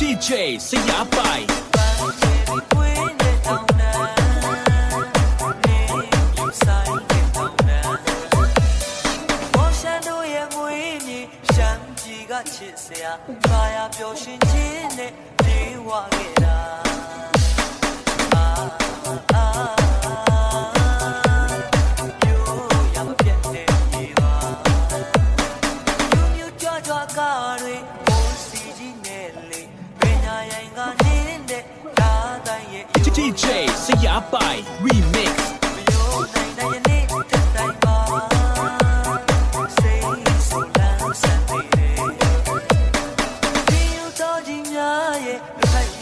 DJ စိတ်ရပိုင်ချစ်စရာပါရပျော်ရှင်ခြင်းနဲ့ပြေဝခဲ့တာအာအာကားတွေ teacher.